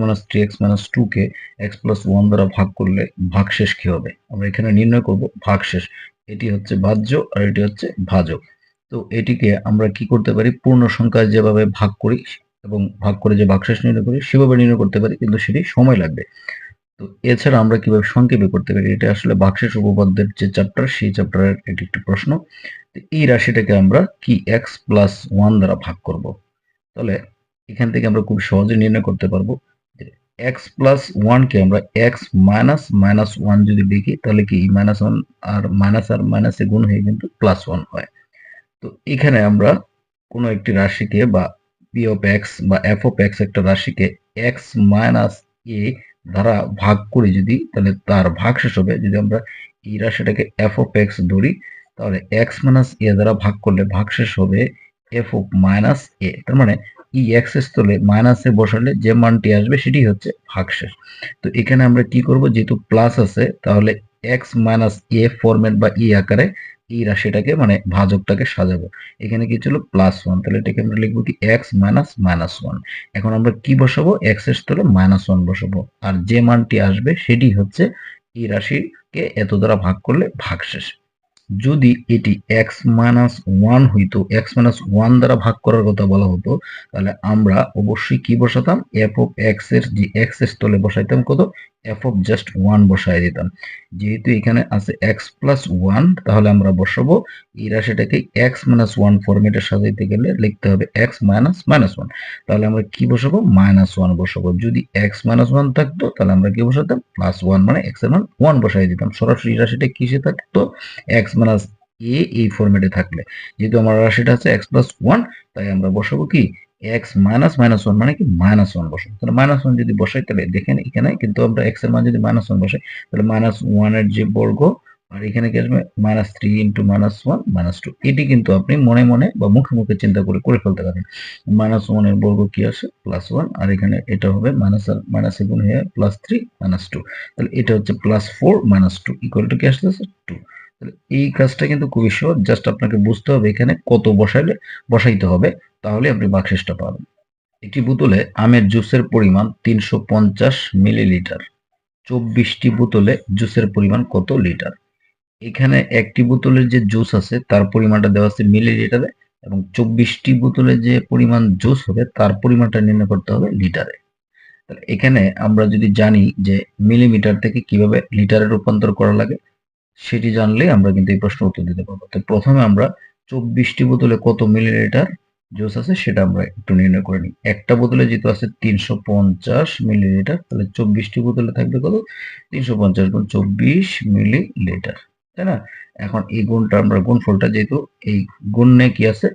Minus three x minus two কে x plus one দ্বারা ভাগ করলে ভাগশেষ কি হবে? আমরা এখানে নির্ণয় করব ভাগশেষ। এটি হচ্ছে বাহ্য আর এটি হচ্ছে ভাজক। তো এটিকে আমরা কি করতে পারি? পূর্ণ সংখ্যায় যেভাবে ভাগ করি এবং ভাগ করে যে ভাগশেষ নির্ণয় করি, সেভাবে নির্ণয় করতে পারি, কিন্তু সেটি সময় লাগবে। তো এছাড়া আমরা কীভাবে সংক্ষেপে করতে পারি? এটা আসলে ভাগশেষ উপপাদ্যের যে চ্যাপ্টার সেই চ্যাপ্টারের এটি একটি প্রশ্ন। তো এই রাশিটাকে আমরা কি এক্স প্লাস ওয়ান দ্বারা ভাগ করব? তাহলে এখান থেকে আমরা খুব সহজে নির্ণয় করতে পারব। এক্স প্লাস ওয়ানকে আমরা এক্স মাইনাস মাইনাস ওয়ান যদি লিখি তাহলে কি মাইনাস ওয়ান আর মাইনাস আর মাইনাসে গুণ হয়ে কিন্তু প্লাস ওয়ান হয়। তো এখানে আমরা কোনো একটি রাশিকে বা পি অফ এক্স বা এফ অফ এক্স একটা রাশিকে এক্স মাইনাস এ দ্বারা ভাগ করি যদি, তাহলে তার ভাগ শেষ হবে। যদি আমরা এই রাশিটাকে এফ অফ এক্স ধরি, তাহলে এক্স মাইনাস এ দ্বারা ভাগ করলে ভাগ শেষ হবে এফ অফ মাইনাস এ তার মানে ই এক্স স্থলে মাইনাসে বসালে যে মানটি আসবে সেটি হচ্ছে ভাগশেষ। তো এখানে আমরা কি করব? যেহেতু প্লাস আছে, তাহলে এক্স মাইনাস এ ফরম্যাট বা ই আকারে এই রাশিটাকে মানে ভাজকটাকে সাজাবো। এখানে কি ছিল? প্লাস ওয়ান তাহলে এটাকে আমরা লিখব কি? এক্স মাইনাস মাইনাস ওয়ান এখন আমরা কি বসাবো? এক্সের স্থলে মাইনাস ওয়ান বসাবো। আর যে মানটি আসবে সেটি হচ্ছে এই রাশিকে এত দ্বারা ভাগ করলে ভাগশেষ। যদি এটি এক্স মাইনাস ওয়ান হইতো এক্স মাইনাস ওয়ান দ্বারা ভাগ করার কথা বলা হতো, তাহলে আমরা অবশ্যই কি বসাতাম? এফ অফ এক্সের যে এক্সের স্থলে বসাইতাম কত? এফ অফ জাস্ট ওয়ান বসাই দিতাম। যেহেতু এখানে আছে এক্স প্লাস ওয়ান তাহলে আমরা বসাবো এই রাশিটাকে এক্স মাইনাস ওয়ান ফরম্যাটে সাজাইতে গেলে লিখতে হবে এক্স মাইনাস মাইনাস ওয়ান তাহলে আমরা কি বসাবো? মাইনাস ওয়ান বসাবো। যদি এক্স মাইনাস ওয়ান থাকতো, তাহলে আমরা কি বসাতাম? প্লাস ওয়ান মানে এক্সের মান ওয়ান বসাই দিতাম। সরাসরি রাশিটা কিসে থাকতো? এক্স মাইনাস এ এই ফরম্যাটে থাকলে। যেহেতু আমার রাশিটা আছে এক্স প্লাস ওয়ান তাই আমরা বসাবো কি? এক্স মাইনাস মাইনাস ওয়ান মানে কি? মাইনাস ওয়ান বসাবো। তাহলে মাইনাস ওয়ান যদি বসাই, তাহলে দেখেন এখানে কিন্তু আমরা এক্সের মান যদি মাইনাস ওয়ান বসাই, তাহলে মাইনাস ওয়ানের যে বর্গ, আর এখানে কি আসবে? Minus three into minus one minus two এটি কিন্তু আপনি মনে মনে বা মুখে মুখে চিন্তা করে করে ফেলতে পারেন মাইনাস ওয়ানের বর্গ কি আসে প্লাস ওয়ান আর এখানে এটা হবে মাইনাস আর মাইনাস গুণ হয়ে প্লাস থ্রি মাইনাস টু তাহলে এটা হচ্ছে plus four minus two equal to কি আসতেছে? টু এই কাজটা কিন্তু খুবই সহজ। জাস্ট আপনাকে বুঝতে হবে এখানে কত বসাইলে, বসাইতে হবে, তাহলে আপনি বাকশেষটা পাবেন। একটি বোতলে আমের জুসের পরিমাণ তিনশো পঞ্চাশ মিলিলিটার। চব্বিশটি বোতলে জুসের পরিমাণ কত লিটার? এখানে একটি বোতলের যে জুস আছে, তার পরিমাণটা দেওয়া আছে মিলিলিটারে এবং চব্বিশটি বোতলে যে পরিমাণ জুস হবে, তার পরিমাণটা নির্ণয় করতে হবে লিটারে। এখানে আমরা যদি জানি যে মিলিমিটার থেকে কীভাবে লিটারে রূপান্তর করা লাগে সেটি জানলে আমরা কিন্তু এই প্রশ্ন উত্তর দিতে পারব। তো প্রথমে আমরা চব্বিশটি বোতলে কত মিলিলিটার জুস আছে সেটা আমরা একটু নির্ণয় করে নিই। একটা বোতলে যেহেতু আছে তিনশো পঞ্চাশ মিলিলিটার তাহলে চব্বিশটি বোতলে থাকবে কত? তিনশো পঞ্চাশ গুণ চব্বিশ মিলিলিটার তাই না? এখন এই গুণটা আমরা গুণফলটা যেহেতু এই গুণে কি আছে?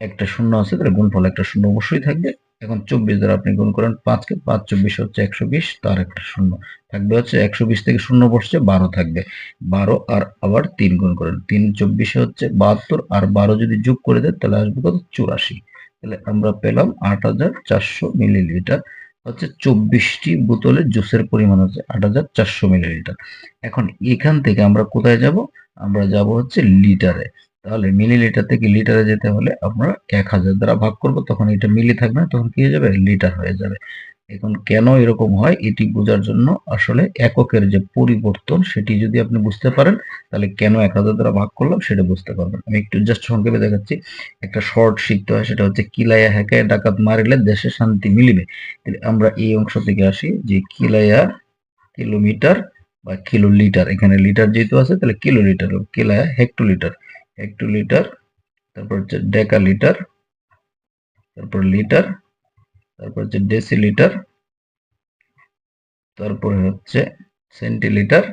একটা শূন্য আছে, তাহলে গুণফল একটা শূন্য অবশ্যই থাকবে। এখন চব্বিশ দ্বারা আপনি গুণ করেন পাঁচকে পাঁচ, চব্বিশ হচ্ছে একশো বিশ, তার একটা শূন্য। থাকবে হচ্ছে একশো বিশ থেকে শূন্য বসছে, বারো থাকবে। বারো আর আবার তিন গুণ করেন। তিন চব্বিশে হচ্ছে বাহাত্তর, আর বারো যদি যোগ করে দেন, তাহলে আসবে কত? চুরাশি। তাহলে আমরা পেলাম আট হাজার চারশো মিলিলিটার। হচ্ছে চব্বিশটি বোতলের জুসের পরিমাণ হচ্ছে আট হাজার চারশো মিলিলিটার। এখন এখান থেকে আমরা কোথায় যাব? আমরা যাব হচ্ছে লিটারে। তাহলে মিলিলিটার থেকে লিটারে যেতে হলে আমরা এক হাজার দ্বারা ভাগ করব, তখন এটা মিলি থাকবে না, তখন কি হয়ে যাবে? লিটার হয়ে যাবে। এখন কেন এরকম হয়? এটি বোঝার জন্য আসলে এককের যে পরিবর্তন, সেটি যদি আপনি বুঝতে পারেন, তাহলে কেন এক হাজার দ্বারা ভাগ করলাম, সেটা বুঝতে পারবেন। আমি একটু জাস্ট সংক্ষেপে দেখাচ্ছি। একটা শর্ট শিখতে হয় সেটা হচ্ছে কিলাইয়া হ্যাকায় ডাকাত মারিলে দেশে শান্তি মিলিবে। আমরা এই অংশ থেকে আসি, যে কিলাইয়া কিলোমিটার বা কিলো লিটার। এখানে লিটার যেহেতু আছে, তাহলে কিলো লিটার, কিলাইয়া হেক্টোলিটার। হেক্টোলিটার তারপর হচ্ছে ডেকা লিটার তারপর লিটার, তারপর হচ্ছে ডেসিলিটার, তারপরে হচ্ছে সেন্টিলিটার,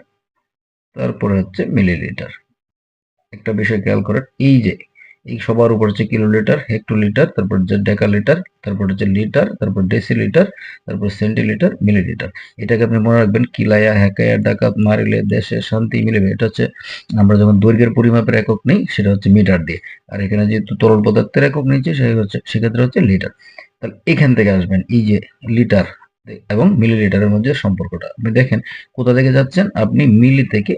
তারপরে হচ্ছে মিলিলিটার। একটা বিষয় খেয়াল করেন, এই যে এই সবার উপর হচ্ছে কিলোলিটার, হেক্টোলিটার, তারপর হচ্ছে ডেকালিটার, তারপর হচ্ছে লিটার, তারপর ডেসিলিটার, তারপর সেন্টিলিটার, মিলিলিটার। এটাকে আপনি মনে রাখবেন কিলায়া হ্যাকায়া, ডাকাত, মারিলে, দেশে, শান্তি, মিলিবে। এটা হচ্ছে আমরা যখন দৈর্ঘ্যের পরিমাপের একক নেই, সেটা হচ্ছে মিটার দিয়ে। আর এখানে যেহেতু তরল পদার্থের একক নিচ্ছে সেটা হচ্ছে, সেক্ষেত্রে হচ্ছে লিটার। তাহলে এখান থেকে আসবেন, এই যে লিটার এবং মিলিলিটারের মধ্যে সম্পর্কটা। আপনি দেখেন, কোথা থেকে যাচ্ছেন? আপনি মিলি থেকে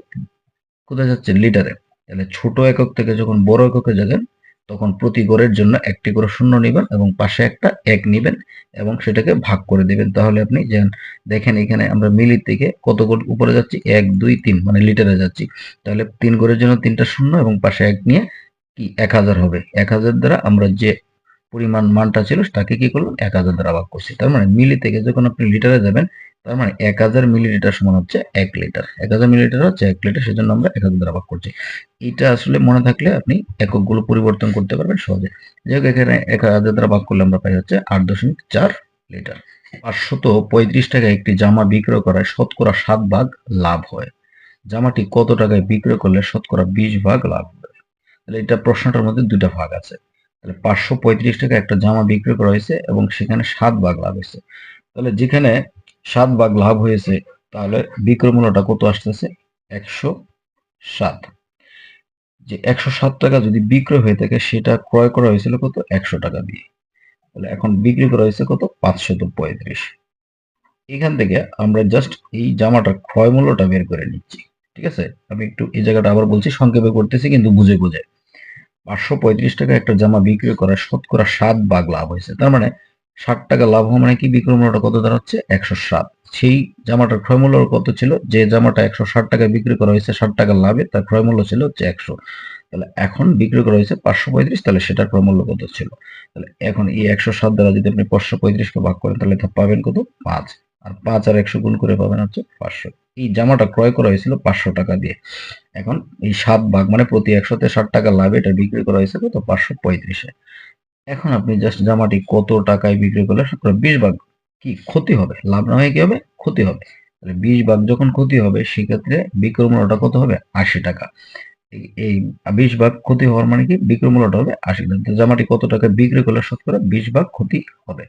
কোথায় যাচ্ছেন? লিটারে। তাহলে ছোট একক থেকে যখন বড় এককে যাবেন তখন প্রতি গড়ের জন্য একটি করে শূন্য নেবেন এবং পাশে একটা এক নেবেন এবং সেটাকে ভাগ করে দেবেন। তাহলে আপনি যেন দেখেন এখানে আমরা মিলি থেকে কত গড় উপরে যাচ্ছি? এক, দুই, তিন মানে লিটারে যাচ্ছি। তাহলে তিন গড়ের জন্য তিনটা শূন্য এবং পাশে এক নিয়ে কি? এক হাজার হবে। এক হাজার দ্বারা আমরা যে পরিমাণ মানটা ছিল, তাকে কি করলাম? এক হাজার দ্বারা ভাগ করছি। তার মানে মিলি থেকে যখন আপনি লিটারে যাবেন, তার মানে এক হাজার মিলিলিটার সমান হচ্ছে এক লিটার এক হাজার মিলিলিটার হচ্ছে এক লিটার সেজন্য আমরা এক হাজার দ্বারা ভাগ করছি। এটা আসলে মনে থাকলে আপনি এককগুলো পরিবর্তন করতে পারবেন সহজে। যাই হোক, এখানে এক হাজার দ্বারা ভাগ করলে আমরা পাই হচ্ছে আট দশমিক চার লিটার পাঁচশত পঁয়ত্রিশ টাকায় একটি জামা বিক্রয় করায় শতকরা সাত ভাগ লাভ হয়। জামাটি কত টাকায় বিক্রয় করলে শতকরা বিশ ভাগ লাভ হবে তাহলে এটা প্রশ্নটার মধ্যে দুটা ভাগ আছে। তাহলে পাঁচশো পঁয়ত্রিশ টাকা একটা জামা বিক্রি করা হয়েছে এবং সেখানে সাত ভাগ লাভ হয়েছে। তাহলে যেখানে সাত ভাগ লাভ হয়েছে, তাহলে বিক্রয় মূল্যটা কত আসতেছে? একশো সাত। যে একশো সাত টাকা যদি বিক্রয় হয়ে থাকে, সেটা ক্রয় করা হয়েছিল কত? একশো টাকা দিয়ে। তাহলে এখন বিক্রি করা হয়েছে কত? পাঁচশত পঁয়ত্রিশ। এখান থেকে আমরা জাস্ট এই জামাটার ক্রয় মূল্যটা বের করে নিচ্ছি। ঠিক আছে? আমি একটু এই জায়গাটা আবার বলছি, সংক্ষেপে করতেছি, কিন্তু বুঝে বুঝে। পাঁচশো পঁয়ত্রিশ টাকা একটা জামা বিক্রি করা শতকরা সাত ভাগ লাভ হয়েছে। তার মানে ষাট টাকা লাভ হওয়া মানে কি? বিক্রয় মূল্যটা কত দাঁড়াচ্ছে? একশো সাত সেই জামাটার ক্রয় মূল্য কত ছিল? যে জামাটা একশো ষাট টাকায় বিক্রি করা হয়েছে, ষাট টাকা লাভে, তার ক্রয় মূল্য ছিল হচ্ছে একশো। তাহলে এখন বিক্রি করা হয়েছে পাঁচশো পঁয়ত্রিশ, তাহলে সেটার ক্রয় মূল্য কত ছিল? তাহলে এখন এই একশো সাত দ্বারা যদি আপনি পাঁচশো পঁয়ত্রিশকে ভাগ করেন, তাহলে তা পাবেন কত? পাঁচ। আর পাঁচ আর একশো গুণ করে পাবেন হচ্ছে পাঁচশো। এই জামাটা ক্রয় করা হয়েছিল পাঁচশো টাকা দিয়ে। এখন এই সাত ভাগ মানে প্রতি একশোতে ষাট টাকা লাভে এটা বিক্রি করা হয়েছে কত পাঁচশো পঁয়ত্রিশে। এখন আপনি জাস্ট জামাটি কত টাকায় বিক্রি করলে শতকরা বিশ ভাগ, কি ক্ষতি হবে? লাভ না হয়ে কি হবে? ক্ষতি হবে। তাহলে বিশ ভাগ যখন ক্ষতি হবে, সেক্ষেত্রে বিক্রয় মূল্যটা কত হবে? আশি টাকা। এই- বিশ ভাগ ক্ষতি হওয়ার মানে কি? বিক্রয় মূল্যটা হবে আশি টাকা। জামাটি কত টাকা বিক্রি করলে শতকরা বিশ ভাগ ক্ষতি হবে।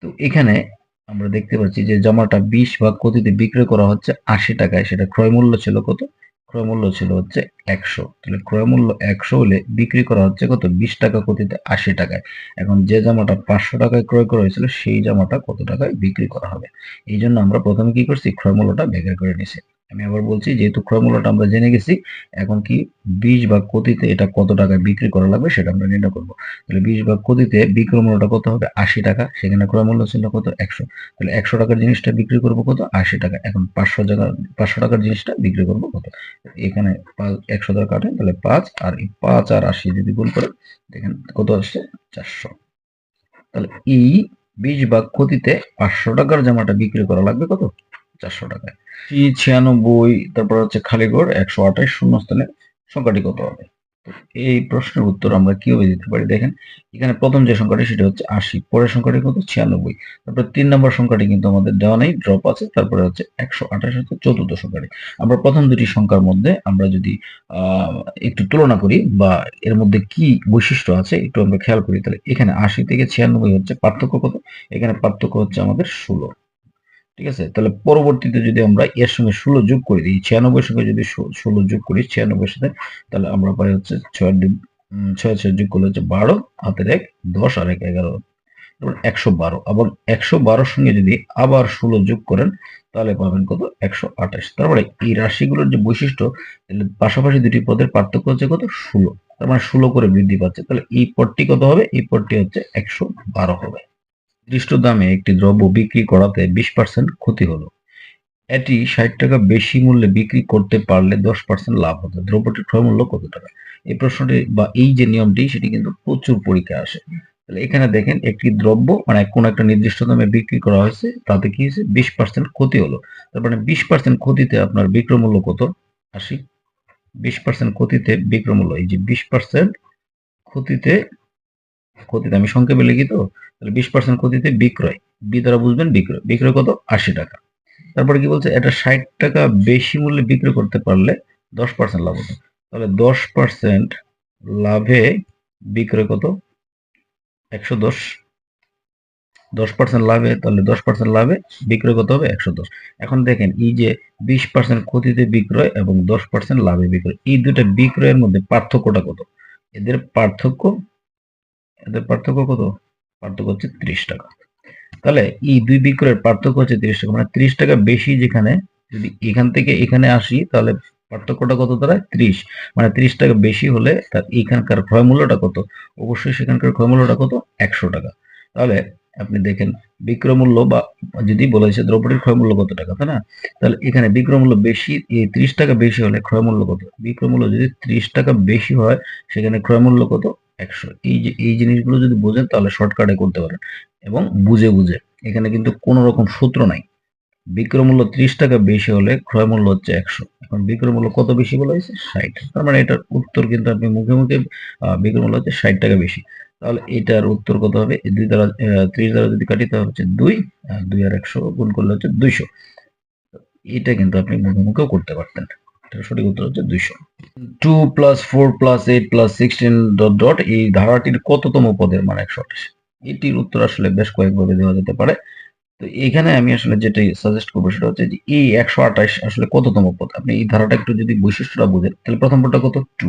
তো এখানে আমরা দেখতে পাচ্ছি যে জামাটা বিশ ভাগ কতিতে বিক্রয় করা হচ্ছে আশি টাকায়। সেটা ক্রয় মূল্য ছিল কত? ক্রয় মূল্য ছিল হচ্ছে একশো। তাহলে ক্রয় মূল্য একশো হলে বিক্রি করা হচ্ছে কত? বিশ টাকা কোটিতে আশি টাকায়। এখন যে জামাটা পাঁচশো টাকায় ক্রয় করা হয়েছিল, সেই জামাটা কত টাকায় বিক্রি করা হবে? এই জন্য আমরা প্রথমে কি করছি? ক্রয় মূল্যটা বের করে নিছি। আমি আবার বলছি, যেহেতু ক্রয় মূল্যটা আমরা জেনে গেছি, এখন কি বিশ ভাগ ক্ষতিতে এটা কত টাকায় বিক্রি করা লাগবে সেটা আমরা নির্ণয় করব। তাহলে বিশ ভাগ ক্ষতিতে বিক্রয় মূল্যটা কত হবে? আশি টাকা, সেখানে ক্রয় মূল্য ছিল কত? একশো। তাহলে একশো টাকার জিনিসটা বিক্রি করব কত? আশি টাকা। এখন পাঁচশো টাকা পাঁচশো টাকার জিনিসটা বিক্রি করব কত? এখানে একশো টাকা কাটে, তাহলে পাঁচ, আর এই পাঁচ আর আশি যদি গুণ করে, দেখেন কত আসছে? চারশো। তাহলে এই বিশ ভাগ ক্ষতিতে পাঁচশো টাকার জামাটা বিক্রি করা লাগবে কত? চারশো টাকায়। এই ছিয়ানব্বই, তারপর হচ্ছে খালিগড়, একশো আঠাশ শূন্যস্থানে সংখ্যাটি কত হবে? এই প্রশ্নের উত্তর আমরা কীভাবে দিতে পারি? দেখেন, এখানে প্রথম যে সংখ্যাটি, সেটা হচ্ছে আশি। পরের সংখ্যাটি কত? ছিয়ানব্বই। তারপর তিন নম্বর সংখ্যাটি কিন্তু আমাদের দেওয়া নেই ড্রপ আছে, তারপরে হচ্ছে একশো আঠাশ হচ্ছে চতুর্থ সংখ্যাটি। আমরা প্রথম দুটি সংখ্যার মধ্যে আমরা যদি একটু তুলনা করি বা এর মধ্যে কি বৈশিষ্ট্য আছে, একটু আমরা খেয়াল করি, তাহলে এখানে আশি থেকে ছিয়ানব্বই হচ্ছে পার্থক্য কত? এখানে পার্থক্য হচ্ছে আমাদের ষোলো। ঠিক আছে? তাহলে পরবর্তীতে যদি আমরা এর সঙ্গে ষোলো যোগ করে দিই ছিয়ানব্বই সঙ্গে যদি ষোলো যোগ করি ছিয়ানব্বই সাথে, তাহলে আমরা পাই হচ্ছে ছয় ছয় ছয় যোগ করলে হচ্ছে বারো, হাতের এক, দশ আর এক এগারো। একশো বারো। আবার একশো বারোর সঙ্গে যদি আবার ষোলো যোগ করেন, তাহলে পাবেন কত? একশো আঠাশ। তারপরে এই রাশিগুলোর যে বৈশিষ্ট্য পাশাপাশি দুটি পদের পার্থক্য হচ্ছে কত? ষোলো। তার মানে ষোলো করে বৃদ্ধি পাচ্ছে। তাহলে এই পদটি কত হবে? এই পদটি হচ্ছে একশো বারো হবে। নির্দিষ্ট দামে একটি দ্রব্য বিক্রি করাতে বিশ পার্সেন্ট ক্ষতি হলো। এটি ষাট টাকা বেশি মূল্যে বিক্রি করতে পারলে দশ পার্সেন্ট লাভ হতো। দ্রব্যটির ক্রয় মূল্য কত টাকা? এই প্রশ্নটি বা এই যে নিয়মটি, সেটি কিন্তু প্রচুর পরীক্ষায় আসে। তাহলে এখানে দেখেন, একটি দ্রব্য মানে কোন একটা নির্দিষ্ট দামে বিক্রি করা হয়েছে, তাতে কি হয়েছে? বিশ পার্সেন্ট ক্ষতি হলো। তার মানে বিশ পার্সেন্ট ক্ষতিতে আপনার বিক্রয় মূল্য কত? আশি। বিশ পার্সেন্ট ক্ষতিতে বিক্রয় মূল্য, এই যে বিশ পার্সেন্ট ক্ষতিতে ক্ষতিতে আমি সংক্ষেপে লিখি তো, তাহলে বিশ পার্সেন্ট ক্ষতিতে বিক্রয়। বি দ্বারা বুঝবেন বিক্রয়। বিক্রয় কত? আশি টাকা। তারপরে কি বলছে? এটা ষাট টাকা বেশি মূল্যে বিক্রয় করতে পারলে দশ পার্সেন্ট লাভ হতো। তাহলে দশ পার্সেন্ট লাভে বিক্রয় কত? একশো দশ। দশ পার্সেন্ট লাভে, তাহলে দশ পার্সেন্ট লাভে বিক্রয় কত হবে? একশো দশ। এখন দেখেন, এই যে বিশ পার্সেন্ট ক্ষতিতে বিক্রয় এবং দশ পার্সেন্ট লাভে বিক্রয়, এই দুটো বিক্রয়ের মধ্যে পার্থক্যটা কত? এদের পার্থক্য এদের পার্থক্য কত? পার্থক্য হচ্ছে ত্রিশ টাকা। তাহলে এই দুই বিক্রয়ের পার্থক্য হচ্ছে ত্রিশ টাকা। মানে ত্রিশ টাকা বেশি যেখানে, যদি এখান থেকে এখানে আসি, তাহলে পার্থক্যটা কত দাঁড়ায় ত্রিশ। মানে ত্রিশ টাকা বেশি হলে তার এইখানকার ক্রয় মূল্যটা কত? অবশ্যই সেখানকার ক্রয় মূল্যটা কত? একশো টাকা। তাহলে আপনি দেখেন, বিক্রয় মূল্য বা যদি বলা বলেছে দ্রব্যটির ক্রয় মূল্য কত টাকা, তাই না? তাহলে এখানে বিক্রয় মূল্য বেশি, এই ত্রিশ টাকা বেশি হলে ক্রয় মূল্য কত? বিক্রয় মূল্য যদি ত্রিশ টাকা বেশি হয়, সেখানে ক্রয় মূল্য কত? এই যে, এই জিনিসগুলো যদি বোঝেন তাহলে শর্টকাটে করতে পারেন। এবং বুঝে বুঝে। এখানে কিন্তু কোনো রকম সূত্র নাই। বিক্রয় মূল্য ত্রিশ টাকা বেশি হলে ক্রয় মূল্য হচ্ছে একশো। এখন বিক্রয় মূল্য কত বেশি বলা হয়েছে? ষাট। তার মানে এটার উত্তর কিন্তু আপনি মুখে মুখে বিক্রয় মূল্য হচ্ছে ষাট টাকা বেশি। তাহলে এটার উত্তর কত হবে? দুই দ্বারা ত্রিশ দ্বারা যদি কাটি, তাহলে হচ্ছে দুই। দুই আর একশো গুণ করলে হচ্ছে দুইশো। এটা কিন্তু আপনি মুখে, মুখেও করতে পারতেন। সঠিক উত্তর হচ্ছে দুইশো। Two plus four plus eight plus sixteen dot dot এই ধারাটির কততম পদের মান একশো আঠাশ? এটির উত্তর আসলে বেশ কয়েকভাবে দেওয়া যেতে পারে। তো এখানে আমি আসলে যেটাই সাজেস্ট করব সেটা হচ্ছে যে এই একশো আঠাশ আসলে কততম পদ? আপনি এই ধারাটা একটু যদি বৈশিষ্ট্যটা বুঝেন, তাহলে প্রথম পদটা কত? টু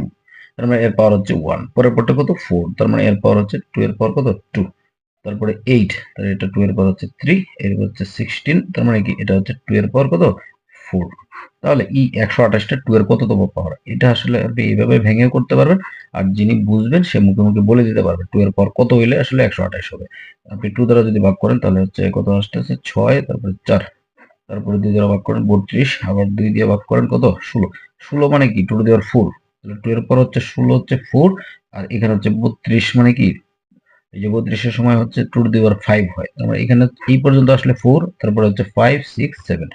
তার মানে এর পাওয়ার হচ্ছে ওয়ান পরের পদটা কত? ফোর তার মানে এর পাওয়ার হচ্ছে টু এর পাওয়ার কত? টু তারপরে এইট তাহলে এটা টু এর পাওয়ার হচ্ছে থ্রি এর হচ্ছে সিক্সটিন তার মানে কি? এটা হচ্ছে টু এর পাওয়ার কত? ফোর তাহলে ই একশো আঠাশটা টু এর কততম পাওয়ার? এটা আসলে আপনি এইভাবে ভেঙে করতে পারবেন আর যিনি বুঝবেন সে মুখে মুখে বলে দিতে পারবে টু এর পর কত হইলে আসলে একশো আঠাশ হবে। আপনি টু দ্বারা যদি ভাগ করেন তাহলে হচ্ছে কত আসতেছে? ছয়, তারপরে চার, তারপরে দুই দ্বারা ভাগ করেন বত্রিশ, আবার দুই দিয়ে ভাগ করেন কত? ষোলো। ষোলো মানে কি? টু দেওয়ার ফোর টু এর পর হচ্ছে ষোলো হচ্ছে ফোর আর এখানে হচ্ছে বত্রিশ মানে কি? এই যে বত্রিশের সময় হচ্ছে টু দেওয়ার ফাইভ হয়। তারপরে এখানে এই পর্যন্ত আসলে ফোর তারপরে হচ্ছে ফাইভ সিক্স সেভেন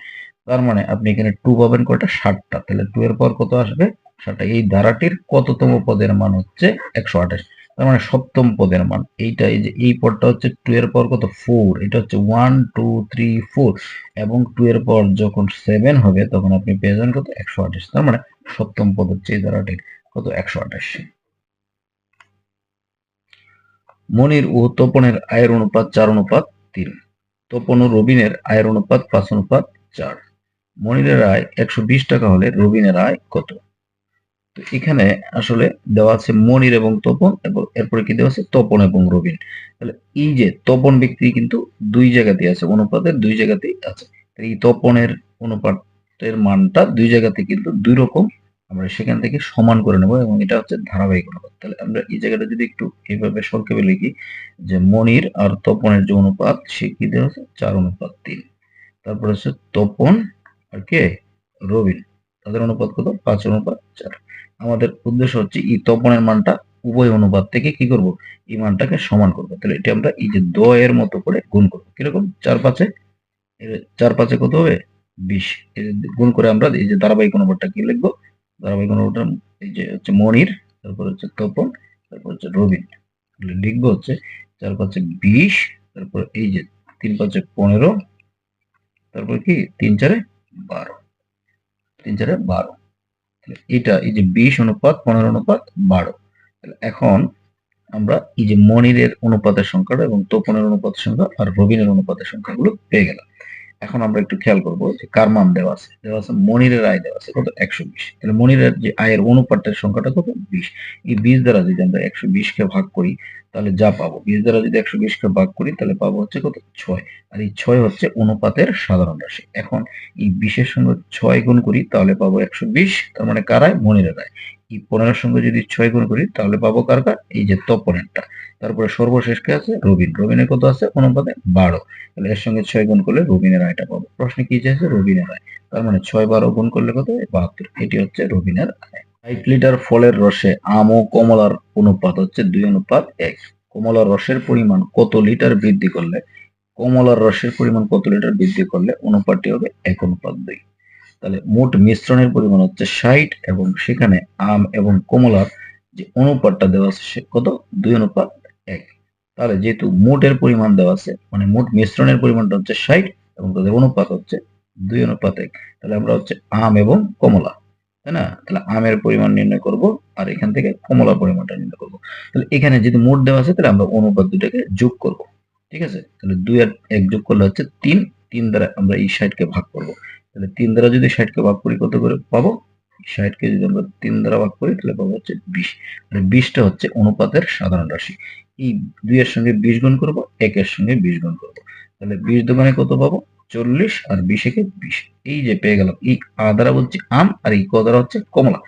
তার মানে আপনি এখানে টু পাবেন কয়টা? ষাটটা তাহলে টু এর পর কত আসবে? ষাটটা এই ধারাটির কততম পদের মান হচ্ছে একশো আঠাশ। তার মানে সপ্তম পদের মান। এইটা এই যে, এই পদটা হচ্ছে টু এর পর কত? ফোর এটা হচ্ছে ওয়ান টু থ্রি ফোর এবং টু এর পর যখন সেভেন হবে, তখন আপনি পেয়ে যাবেন কত? একশো আঠাশ। তার মানে সপ্তম পদ হচ্ছে এই ধারাটির কত? একশো আঠাশ। মনির ও তপনের আয়ের অনুপাত চার অনুপাত তিন। তপন ও রবিনের আয়ের অনুপাত পাঁচ অনুপাত চার। মনিরের আয় একশো বিশ টাকা হলে রবিনের আয় কত? তো এখানে আসলে দেওয়া আছে মনির এবং তপন এবং এরপরে কি দেওয়া আছে? তপন এবং রবিন। তাহলে এই যে তপন ব্যক্তি কিন্তু দুই জায়গাতেই আছে, অনুপাতের দুই জায়গাতেই আছে। এই তপনের অনুপাতের মানটা দুই জায়গাতে কিন্তু দুই রকম। আমরা সেখান থেকে সমান করে নেব এবং এটা হচ্ছে ধারাবাহিক অনুপাত। তাহলে আমরা এই জায়গাটা যদি একটু এইভাবে সংক্ষেপে লিখি, যে মনির আর তপনের যে অনুপাত, সে কি দেওয়া আছে? চার অনুপাত তিন। তারপর হচ্ছে তপন আর কে? রবিন তাদের অনুপাত কত? পাঁচ অনুপাত চার। আমাদের উদ্দেশ্য হচ্ছে এই তপনের মানটা উভয় অনুপাত থেকে কি করব? এই মানটাকে সমান করব। তাহলে এটি আমরা এই যে দ এর মতো করে গুণ করব। কীরকম? চার পাঁচে? চার পাঁচে কত হবে? বিশ। গুণ করে আমরা এই যে ধারাবাহিক অনুপাতটা কি লিখব? ধারাবাহিক অনুপাতটা এই যে হচ্ছে মনির তারপর হচ্ছে তপন, তারপর হচ্ছে রবিন লিখব হচ্ছে চার পাঁচে বিশ, তারপর এই যে তিন পাঁচে পনেরো, তারপর কি? তিন চারে বারো। তিন চারে বারো। এটা এই যে বিশ অনুপাত, পনেরো অনুপাত, বারো। এখন আমরা এই যে মনিরের অনুপাতের সংখ্যাটা এবং তোপনের অনুপাতের সংখ্যা আর রবিনের অনুপাতের সংখ্যাগুলো পেয়ে গেলাম। এখন আমরা একটু খেয়াল করব যে কার মান দেওয়া আছে দেওয়া আছে মনিরের আয় দেওয়া আছে, কত? একশো বিশ। তাহলে মনিরের যে আয়ের অনুপাতের সংখ্যাটা কত? বিশ। এই বিশ দ্বারা যদি আমরা একশো বিশকে ভাগ করি, তাহলে যা পাবো? বিশ দ্বারা যদি একশো বিশকে ভাগ করি, তাহলে পাবো হচ্ছে কত? ছয়। আর এই ছয় হচ্ছে অনুপাতের সাধারণ রাশি। এখন এই বিশের সঙ্গে ছয় গুণ করি, তাহলে পাবো একশো বিশ, তার মানে কারায় মনিরের আয়। এই পনেরোর সঙ্গে যদি ছয় গুণ করি, তাহলে পাবো কার কার? এই যে তপনেরটা। তারপরে সর্বশেষ কে আছে? রবিন। রবিনের কত আছে? অনুপাতে বারো। তাহলে এর সঙ্গে ছয় গুণ করলে রবিনের আয়টা পাবো। প্রশ্নে কি চাইছে? রবিনের আয়। তার মানে ছয় বারো গুণ করলে কত বাহাত্তর। এটি হচ্ছে রবিনের আয়। এক লিটার ফলের রসে আম ও কমলার অনুপাত হচ্ছে দুই অনুপাত এক। কমলার রসের পরিমাণ কত লিটার বৃদ্ধি করলে? কমলার রসের পরিমাণ কত লিটার বৃদ্ধি করলে? অনুপাতটি হবে এক অনুপাত দুই। তাহলে মোট মিশ্রণের পরিমাণ হচ্ছে ষাট এবং সেখানে আম এবং কমলার যে অনুপাতটা দেওয়া আছে সে কত? দুই অনুপাত এক। তাহলে যেহেতু মোটের পরিমাণ দেওয়া আছে মানে মোট মিশ্রণের পরিমাণটা হচ্ছে ষাট এবং তাদের অনুপাত হচ্ছে দুই অনুপাত এক। তাহলে আমরা হচ্ছে আম এবং কমলা, তাই না? তাহলে আমের পরিমাণ নির্ণয় করব আর এখান থেকে কমলা পরিমাণটা নির্ণয় করব। তাহলে এখানে যদি মোট দেওয়া আছে, তাহলে আমরা অনুপাত দুটাকে যোগ করব, ঠিক আছে? তাহলে দুই আর এক যোগ করলে হচ্ছে তিন। তিন দ্বারা আমরা এই ষাটকে ভাগ করব। তাহলে তিন দ্বারা যদি ষাটকে ভাগ করি, কত করে পাবো? ষাটকে যদি আমরা তিন দ্বারা ভাগ করি, তাহলে পাবো হচ্ছে বিশ। মানে বিশটা হচ্ছে অনুপাতের সাধারণ রাশি। এই দুইয়ের সঙ্গে বিশ গুণ করব, একের সঙ্গে বিশ গুণ করব। তাহলে বিশ দোকানে কত পাবো? চল্লিশ আর বিশ একে বিশ। এই যে পেয়ে গেলাম। এই আ দ্বারা বলছি আম আর এই ক দ্বারা হচ্ছে কমলা।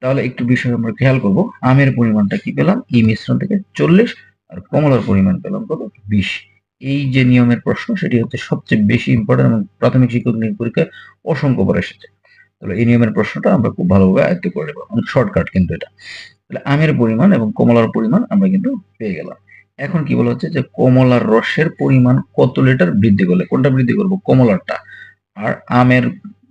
তাহলে একটু বিষয় আমরা খেয়াল করব। আমের পরিমাণটা কি পেলাম? এই মিশ্রণ থেকে চল্লিশ আর কমলার পরিমাণ পেলাম কত? বিশ। এই যে নিয়মের প্রশ্ন, সেটি হচ্ছে সবচেয়ে বেশি ইম্পর্টেন্ট এবং প্রাথমিক শিক্ষক নিয়োগ পরীক্ষায় অসংখ্যবার এসেছে। তাহলে এই নিয়মের প্রশ্নটা আমরা খুব ভালোভাবে আয়ত্ত করে নেব শর্টকাট কিন্তু এটা। তাহলে আমের পরিমাণ এবং কমলার পরিমাণ আমরা কিন্তু পেয়ে গেলাম। এখন কি বলা হচ্ছে যে কমলার রসের পরিমাণ কত লিটার বৃদ্ধি করলে, কোনটা বৃদ্ধি করব? কমলারটা। আর আমের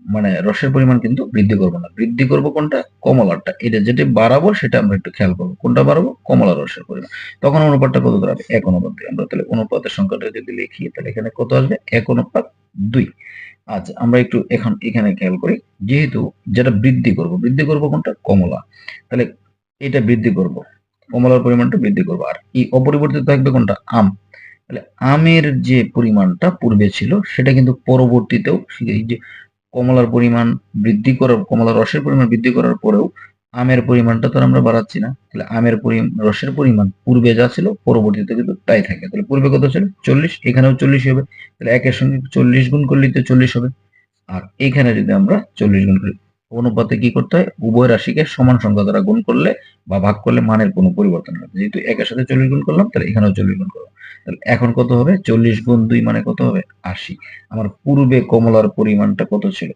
মানে রসের পরিমাণ কিন্তু বৃদ্ধি করব না। বৃদ্ধি করব কোনটা? কমলারটা এটা যেটা বাড়াবো, সেটা আমরা একটু খেয়াল করব। কোনটা বাড়াবো? কমলা রসের পরিমাণ। তখন অনুপাতটা কত দাঁড়াবে? এক অনুপাত দুই আমরা তাহলে অনুপাতের সংখ্যাটা যদি লিখি, তাহলে এখানে কত আসবে? এক অনুপাত দুই। আচ্ছা আমরা একটু এখন এখানে খেয়াল করি। যেহেতু যেটা বৃদ্ধি করব বৃদ্ধি করব কোনটা? কমলা। তাহলে এটা বৃদ্ধি করব। কমলার পরিমাণটা বৃদ্ধি করব। আর এই অপরিবর্তিত থাকবে কোনটা? আম। তাহলে আমের যে পরিমাণটা পূর্বে ছিল, সেটা কিন্তু পরবর্তীতেও কমলার পরিমাণ বৃদ্ধি করার, কমলার রসের পরিমাণ বৃদ্ধি করার পরেও আমের পরিমাণটা তো আমরা বাড়াচ্ছি না। তাহলে আমের রসের পরিমাণ পূর্বে যা ছিল পরবর্তীতে কিন্তু তাই থাকে। তাহলে পূর্বে কত ছিল? চল্লিশ, এখানেও চল্লিশ হবে। তাহলে একের সঙ্গে চল্লিশ গুণ করলে তো চল্লিশ হবে। আর এখানে যদি আমরা চল্লিশ গুণ করি অনুপাতে কি করতে হয়? উভয় রাশিকে সমান সংখ্যা দ্বারা গুণ করলে বা ভাগ করলে মানের কোনো পরিবর্তন হবে যেহেতু একের সাথে চল্লিশ গুণ করলাম, তাহলে এখানেও চল্লিশ গুণ করলাম। তাহলে এখন কত হবে? চল্লিশ গুণ দুই মানে কত হবে? আশি। আমার পূর্বে কমলার পরিমাণটা কত ছিল?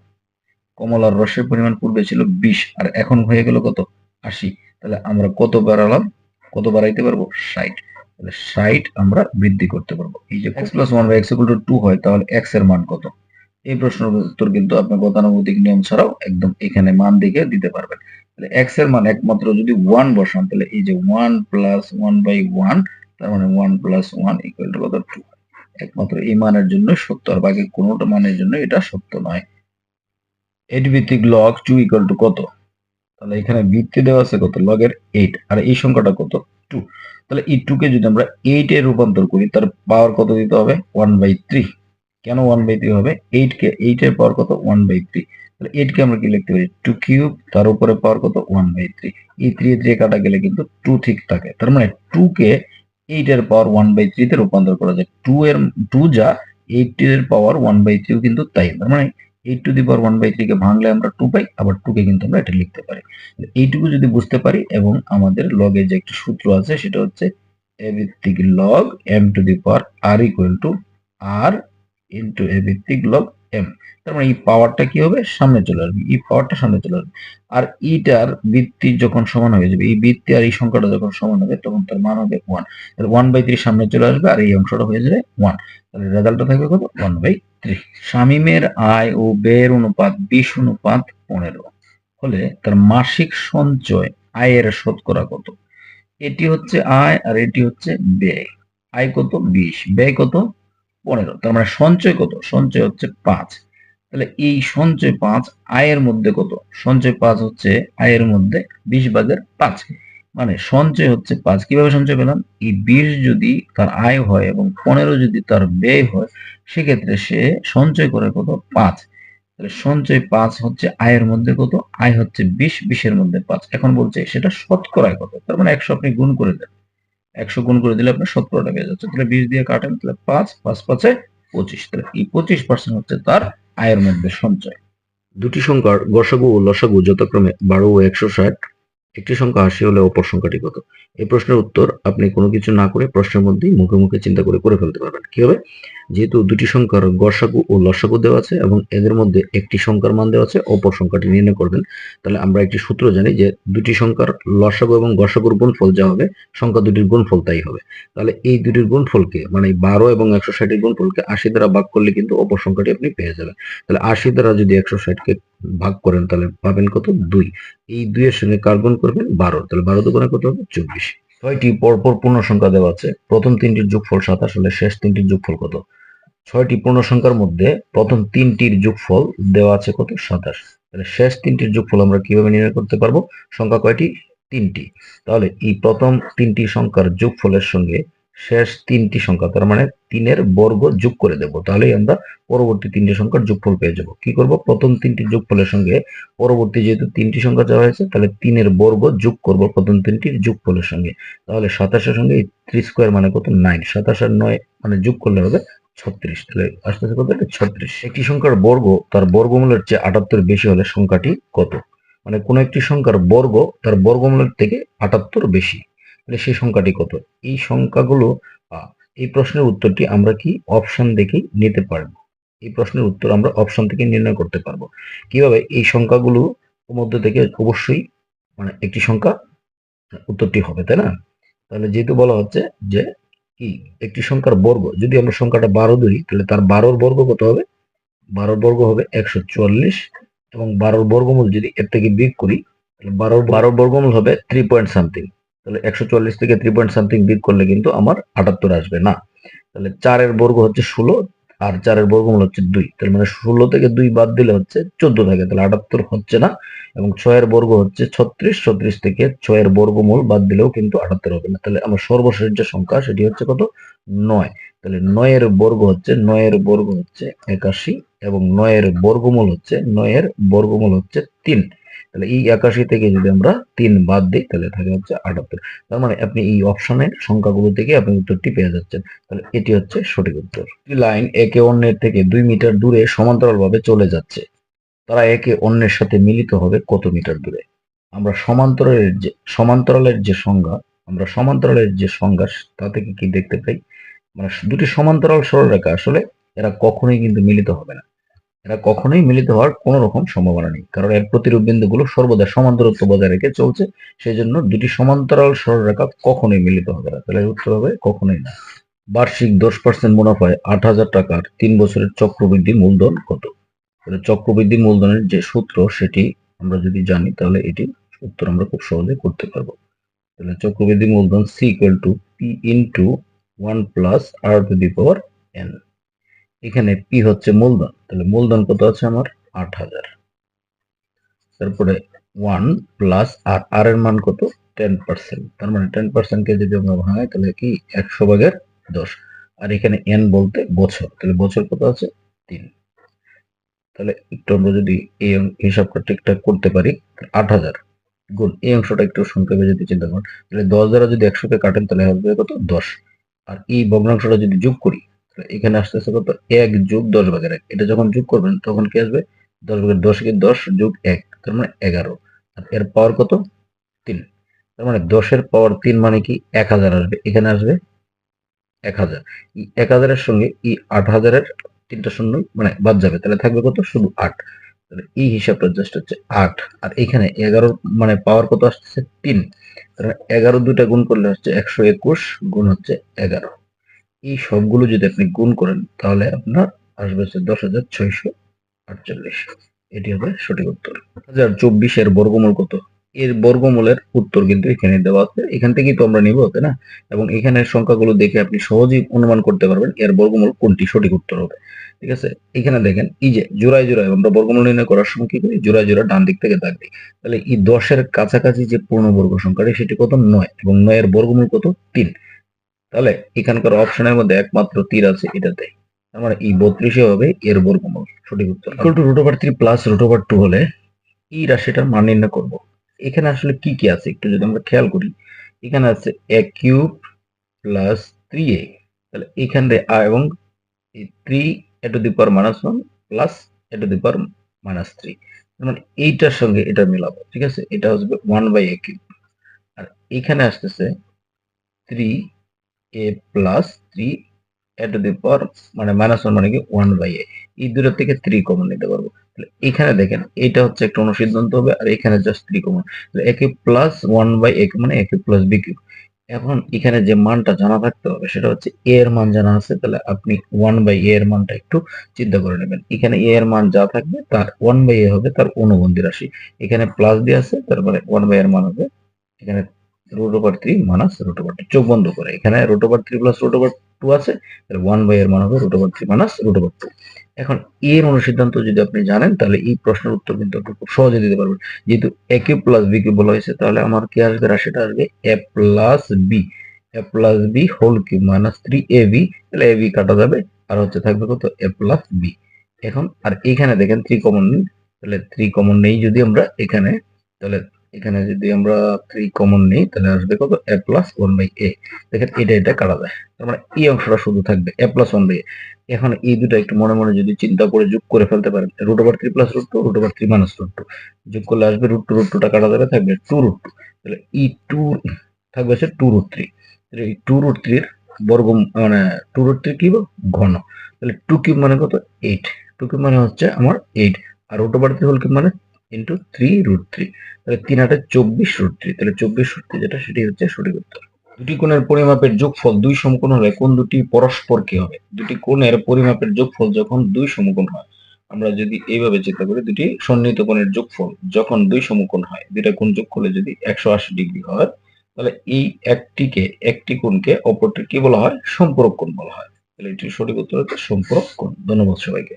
কমলার রসের পরিমাণ পূর্বে ছিল বিশ, আর এখন হয়ে গেল কত? আশি। তাহলে আমরা কত বাড়ালাম? কত বাড়াইতে পারব? ষাট। তাহলে ষাট আমরা বৃদ্ধি করতে পারব। এই যে এক্স প্লাস ওয়ান বা এক্স টু হয়, তাহলে এক্সের মান কত? এই প্রশ্নের উত্তর কিন্তু আপনি গতানুগতিক নিয়ম ছাড়াও একদম এখানে মান দিকে দিতে পারবেন। তাহলে এক্সের মান একমাত্র যদি ওয়ান বসান, তাহলে এই যে one plus one by one তার মানে one plus one equal to কত? টু একমাত্র এই মানের জন্য সত্য আর বাকি কোনোটা মানের জন্য এটা সত্য নয়। এইট ভিত্তিক লগ টু ইকুয়াল টু কত? তাহলে এখানে ভিত্তি দেওয়া আছে কত? লগের এইট আর এই সংখ্যাটা কত? টু তাহলে এই টুকে যদি আমরা এইট এ রূপান্তর করি, তার পাওয়ার কত দিতে হবে? ওয়ান বাই থ্রি কেন ওয়ান বাই থ্রি হবে? এইট কে এইট এর পাওয়ার কত? ওয়ান বাই থ্রি তাহলে এইট কে আমরা কি লিখতে পারি? টু কিউব তার উপরে পাওয়ার কত? ওয়ান বাই থ্রি এই থ্রি থ্রি কাটা গেলে কিন্তু টু ঠিক থাকে। তার মানে টু কে এইট এর পাওয়ার ওয়ান বাই থ্রিতে রূপান্তর করা যায়। টু এর টু যা এইট এর পাওয়ার ওয়ান বাই থ্রিও কিন্তু তাই। তার মানে eight to the power one by three কে ভাঙলে আমরা টু পাই, আবার টু কে কিন্তু আমরা এটা লিখতে পারি। এইটুকু যদি বুঝতে পারি এবং আমাদের লগের যে একটা সূত্র আছে, সেটা হচ্ছে এ ভিত্তিক log m to the power r equal to r into a ভিত্তিক লগ এম তার মানে এই পাওয়ারটা কি হবে? সামনে চলে আসবে। এই পাওয়ারটা সামনে চলে আসবে। আর ইটার বৃত্তি যখন সমান হয়ে যাবে, এই বৃত্তি আর এই সংখ্যাটা যখন সমান হবে, তখন তার মান হবে ওয়ান তাহলে ওয়ান বাই থ্রি সামনে চলে আসবে আর এই অংশটা হয়ে যাবে ওয়ান তাহলে রেজাল্টটা থাকবে কত? ওয়ান বাই থ্রি শামিমের আয় ও ব্যয়ের অনুপাত বিশ অনুপাত পনেরো। হলে তার মাসিক সঞ্চয় আয়ের শতকরা কত? এটি হচ্ছে আয় আর এটি হচ্ছে ব্যয়। আয় কত? বিশ। ব্যয় কত? পনেরো, তার মানে সঞ্চয় কত? সঞ্চয় হচ্ছে পাঁচ। তাহলে এই সঞ্চয় পাঁচ আয়ের মধ্যে কত? সঞ্চয় পাঁচ হচ্ছে আয়ের মধ্যে বিশ ভাগের পাঁচ। মানে সঞ্চয় হচ্ছে পাঁচ। কীভাবে সঞ্চয় পেলাম? এই বিশ যদি তার আয় হয় এবং পনেরো যদি তার ব্যয় হয়, সেক্ষেত্রে সে সঞ্চয় করে কত? পাঁচ। তাহলে সঞ্চয় পাঁচ হচ্ছে আয়ের মধ্যে কত? আয় হচ্ছে বিশ, বিশের মধ্যে পাঁচ। এখন বলছে সেটা শতকরায় কত? তার মানে একশো আপনি গুণ করে দেন। একশো গুণ করে দিলে আপনার শতকরাটা পেয়ে যাচ্ছে। তাহলে বিশ দিয়ে কাটেন, তাহলে পাঁচ পাঁচ পাঁচে পঁচিশ। তাহলে এই পঁচিশ পার্সেন্ট হচ্ছে তার আয়ের মধ্যে সঞ্চয়। দুটি সংখ্যার গসাগু ও লসাগু যথাক্রমে বারো ও একশো ষাট একটি সংখ্যা আশি হলে অপর সংখ্যাটি কত? এই প্রশ্নের উত্তর আপনি কোনো কিছু না করে প্রশ্নের মধ্যেই মুখে মুখে চিন্তা করে করে ফেলতে পারবেন। কি হবে? যেহেতু দুটি সংখ্যার গসাগু ও লসাগু দেওয়া আছে এবং এদের মধ্যে একটি সংখ্যার মান দেওয়া আছে, অপর সংখ্যাটি নির্ণয় করবেন। তাহলে আমরা একটি সূত্র জানি যে দুটি সংখ্যার লসাগু এবং গসাগুর গুণফল যা হবে, সংখ্যা দুটির গুণফল তাই হবে। তাহলে এই দুটির গুণফলকে মানে বারো এবং একশো ষাটের গুণফলকে আশি দ্বারা ভাগ করলে কিন্তু অপর সংখ্যাটি আপনি পেয়ে যাবেন। তাহলে আশি দ্বারা যদি একশো ষাটকে ভাগ করেন, তাহলে পাবেন কত? দুই। এই দুইয়ের সঙ্গে কার গুণ করবেন বারো। তাহলে বারো দুগুণে কত হবে? চব্বিশ। ছয়টি পরপর পূর্ণ সংখ্যা দেওয়া আছে। প্রথম তিনটির যোগফল সাতাশ হলে শেষ তিনটির যোগফল কত? ছয়টি পূর্ণ সংখ্যার মধ্যে প্রথম তিনটির যোগফল দেওয়া আছে কত? সাতাশ। তাহলে শেষ তিনটির যোগফল আমরা কীভাবে নির্ণয় করতে পারব? সংখ্যা কয়টি? তিনটি। তাহলে এই প্রথম তিনটি সংখ্যার যোগফলের সঙ্গে শেষ তিনটি সংখ্যা, তার মানে তিনের বর্গ যোগ করে দেব। তাহলেই আমরা পরবর্তী তিনটি সংখ্যার যোগফল পেয়ে যাব। কি করব? প্রথম তিনটি যোগফলের সঙ্গে পরবর্তী যেহেতু তিনটি সংখ্যা দেওয়া হয়েছে, তাহলে তিনের বর্গ যোগ করব প্রথম তিনটির যোগফলের সঙ্গে। তাহলে সাতাশের সঙ্গে থ্রি স্কোয়ার মানে কত? নাইন। সাতাশ আর নয় মানে যোগ করলে হবে ছত্রিশ। তাহলে আস্তে আস্তে কত? ছত্রিশ। একটি সংখ্যার বর্গ, তার বর্গমূলের চেয়ে আটাত্তর বেশি হলে সংখ্যাটি কত? মানে কোন একটি সংখ্যার বর্গ তার বর্গমূলের থেকে আটাত্তর বেশি। তাহলে সেই সংখ্যাটি কত? এই সংখ্যাগুলো এই প্রশ্নের উত্তরটি আমরা কি অপশন দেখেই নিতে পারব? এই প্রশ্নের উত্তর আমরা অপশন থেকে নির্ণয় করতে পারব। কীভাবে এই সংখ্যাগুলো মধ্যে থেকে অবশ্যই মানে একটি সংখ্যা, উত্তরটি হবে, তাই না? তাহলে যেহেতু বলা হচ্ছে যে কি? একটি সংখ্যার বর্গ। যদি আমরা সংখ্যাটা বারো ধরি, তাহলে তার বারোর বর্গ কত হবে? বারোর বর্গ হবে একশো চুয়াল্লিশ এবং বারোর বর্গমূল যদি এর থেকে বিয়োগ করি, তাহলে বারোর বারোর বর্গমূল হবে থ্রি পয়েন্ট সামথিং তাহলে একশো চুয়াল্লিশ থেকে থ্রি পয়েন্ট সামথিং বিয়োগ করলে কিন্তু আমার আটাত্তর আসবে, না? তাহলে চারের বর্গ হচ্ছে ষোলো আর চারের বর্গমূল হচ্ছে দুই তাহলে মানে ষোলো থেকে দুই বাদ দিলে হচ্ছে চোদ্দ থাকে, তাহলে আটাত্তর হচ্ছে না এবং ছয়ের বর্গ হচ্ছে ছত্রিশ ছত্রিশ থেকে ছয়ের বর্গমূল বাদ দিলেও কিন্তু আটাত্তর হবে না, তাহলে আমার সর্বশেষ যে সংখ্যা সেটি হচ্ছে কত? নয়, তাহলে নয়ের বর্গ হচ্ছে, নয়ের বর্গ হচ্ছে একাশি এবং নয়ের বর্গমূল হচ্ছে, নয়ের বর্গমূল হচ্ছে তিন তাহলে এই একাশি থেকে যদি আমরা তিন বাদ দিই, তাহলে থাকে হচ্ছে আটাত্তর। তার মানে আপনি এই অপশনের সংখ্যাগুলো থেকে আপনি উত্তরটি পেয়ে যাচ্ছেন। তাহলে এটি হচ্ছে সঠিক উত্তর। লাইন একে অন্যের থেকে দুই মিটার দূরে সমান্তরালভাবে চলে যাচ্ছে। তারা একে অন্যের সাথে মিলিত হবে কত মিটার দূরে? আমরা সমান্তরালের যে সমান্তরালের যে সংজ্ঞা, আমরা সমান্তরালের যে সংজ্ঞা, তা থেকে কি দেখতে পাই? মানে দুটি সমান্তরাল সরলরেখা আসলে এরা কখনোই কিন্তু মিলিত হবে না। এরা কখনোই মিলিত হওয়ার কোনো রকম সম্ভাবনা নেই। কারণ এর প্রতিরূপ বিন্দুগুলো সর্বদা সমান দূরত্ব বজায় রেখে চলছে সেই জন্য দুটি সমান্তরাল সরলরেখা কখনোই মিলিত হবে না। তাহলে উত্তর হবে কখনোই না। বার্ষিক দশ পার্সেন্ট মুনাফায় আট হাজার টাকার তিন বছরের চক্রবৃদ্ধি মূলধন কত? তাহলে চক্রবৃদ্ধি মূলধনের যে সূত্র সেটি আমরা যদি জানি, তাহলে এটি উত্তর আমরা খুব সহজে করতে পারব। তাহলে চক্রবৃদ্ধি মূলধন c equal to p into one plus r to the power n এখানে পি হচ্ছে মূলধন। তাহলে মূলধন কত আছে আমার? আট হাজার। তারপরে ওয়ান প্লাস আর আর এর মান কত? টেন পার্সেন্ট তার মানে টেন পার্সেন্টকে যদি আমরা ভাঙাই, তাহলে কি? একশো ভাগের দশ। আর এখানে এন বলতে বছর। তাহলে বছর কত আছে? তিন। তাহলে একটু আমরা যদি এই হিসাবটা ঠিকঠাক করতে পারি আট হাজার। গুণ, এই অংশটা একটু সংক্ষেপে যদি চিন্তা করেন, তাহলে দশ দ্বারা যদি একশোকে কাটেন, তাহলে হবে কত? দশ। আর এই ভগ্নাংশটা যদি যোগ করি এখানে আসতে আসতে কত? এক যোগ দশ ভাগের এক। এটা যখন যোগ করবেন, তখন কি আসবে? দশ ভাগের দশ কি দশ যোগ এক, তার মানে এগারো। আর এর পাওয়ার কত? তিন। তার মানে দশের পাওয়ার তিন মানে কি? এক হাজার আসবে। এখানে আসবে এক হাজার। এক হাজারের সঙ্গে এই আট হাজারের তিনটা শূন্য মানে বাদ যাবে। তাহলে থাকবে কত? শুধু আট। তাহলে এই হিসাবটা জাস্ট হচ্ছে আট। আর এখানে এগারো মানে পাওয়ার কত আসছে তিন। তাহলে এগারো দুটা গুণ করলে হচ্ছে একশো একুশ, গুণ হচ্ছে এগারো। এই সবগুলো যদি আপনি গুণ করেন, তাহলে আপনার আসবে হচ্ছে দশ হাজার ছয়শো আটচল্লিশ। এটি হবে সঠিক উত্তর। হাজার চব্বিশের বর্গমূল কত? এর বর্গমূলের উত্তর কিন্তু এখানে দেওয়া আছে। এখান থেকেই তো আমরা নিব, তাই না? এবং এখানের সংখ্যাগুলো দেখে আপনি সহজেই অনুমান করতে পারবেন এর বর্গমূল কোনটি সঠিক উত্তর হবে। ঠিক আছে? এখানে দেখেন, এই যে জোড়ায় জোড়ায় আমরা বর্গমূল নির্ণয় করার সময় কি করি? জোড়ায় জোড়া ডান দিক থেকে দিই তাহলে এই দশের কাছাকাছি যে পূর্ণবর্গ সংখ্যাটি, সেটি কত? নয়। এবং নয়ের বর্গমূল কত? তিন। তাহলে এখানকার অপশনের মধ্যে একমাত্র তীর আছে এটাতে। তার মানে এই বত্রিশে হবে, এর বর্গমূল সঠিক উত্তর equal to root over three plus root over two হলে এই রাশিটার মান নির্ণয় করব। এখানে আসলে কি কি আছে একটু যদি আমরা খেয়াল করি, এখানে আছে a cube plus three a তাহলে এখানে আ এবং three a to the power minus one plus a to the power minus three মানে এইটার সঙ্গে এটা মিলাবো, ঠিক আছে? এটা হচ্ছে ওয়ান বাই এ কিউব আর এখানে আসতেছে three a plus three a to the power মানে মাইনাস ওয়ান মানে কি ওয়ান বাই এ এই দুটো থেকে থ্রি কমন নিতে পারব। তাহলে এখানে দেখেন, এটা হচ্ছে একটা অনুসিদ্ধান্ত হবে, আর এখানে জাস্ট থ্রি কমন তাহলে a cube plus one by a মানে a cube plus b cube এখন এখানে যে মানটা জানা থাকতে হবে, সেটা হচ্ছে এ এর মান জানা আছে, তাহলে আপনি ওয়ান বাই এ এর মানটা একটু চিন্তা করে নেবেন। এখানে এ এর মান যা থাকবে, তার ওয়ান বাই এ হবে, তার অনুবন্ধী রাশি। এখানে প্লাস দিয়ে আছে, তারপরে ওয়ান বাই এর মান হবে। এখানে root over three minus root over two চোখ বন্ধ করে। এখানে root over three plus root over two আছে, তাহলে ওয়ান বাই এর মান হবে root over three minus root over two এখন এর অনুসিদ্ধান্ত যদি আপনি জানেন, তাহলে এই প্রশ্নের উত্তর কিন্তু আপনি খুব সহজে দিতে পারবেন। যেহেতু a cube plus b cube বলা হয়েছে, তাহলে আমার কি আসবে? রাশিটা আসবে a plus b a plus b whole cube minus three a b তাহলে এ বি কাটা যাবে, আর হচ্ছে থাকবে কত? এ প্লাস বি এখন, আর এখানে দেখেন থ্রি কমন নেই, তাহলে থ্রি কমন নেই যদি আমরা এখানে, তাহলে এখানে যদি আমরা থ্রি কমন নিই, তাহলে আসবে কত? A plus one by a দেখেন, এটা এটা কাটা যায়। তার মানে এই অংশটা শুধু থাকবে এ প্লাস ওয়ান বাই এখন এই দুটো একটু মনে মনে যদি চিন্তা করে যোগ করে ফেলতে পারেন root over three plus root two root over three minus root two যোগ করলে আসবে রুট টু রুট টুটা কাটা যাবে, থাকবে টু রুট টু তাহলে ই টু থাকবে হচ্ছে টু রুট থ্রি তাহলে এই টু রুট থ্রির বর্গ মানে টু রুট থ্রি কি ঘন। তাহলে টু কিউব মানে কত? এইট টু কিউব মানে হচ্ছে আমার এইট আর root over three whole cube মানে ইন্টু থ্রি রুট থ্রি তাহলে তিন আটে চব্বিশ রুট থ্রি তাহলে চব্বিশ রুট থ্রি যেটা সেটি হচ্ছে সঠিক উত্তর। দুটি কোণের পরিমাপের যোগফল দুই সমকোণ হলে কোন দুটি পরস্পর কি হবে? দুটি কোণের পরিমাপের যোগফল যখন দুই সমকোণ হয়, আমরা যদি এইভাবে চিন্তা করি, দুটি সন্নিহিত কোণের যোগফল যখন দুই সমকোণ হয়, দুইটা কোণ যোগ করলে যদি একশো আশি ডিগ্রি হয়, তাহলে এই একটিকে, একটি কোণকে অপরটি কি বলা হয়? সম্পর্ক কোণ বলা হয়। তাহলে এটি সঠিক উত্তর হচ্ছে সম্পর্ক কোণ। ধন্যবাদ সবাইকে।